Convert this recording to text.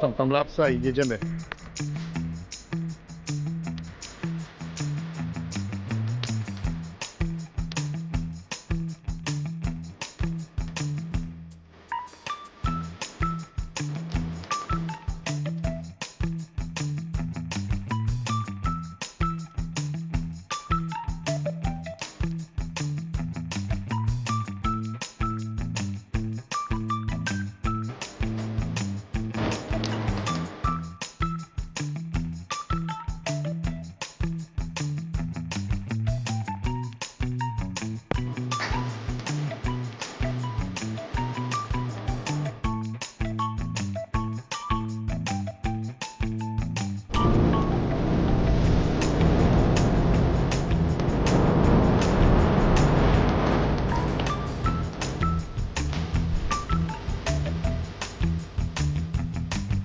Tam, tam lapsa i jedziemy.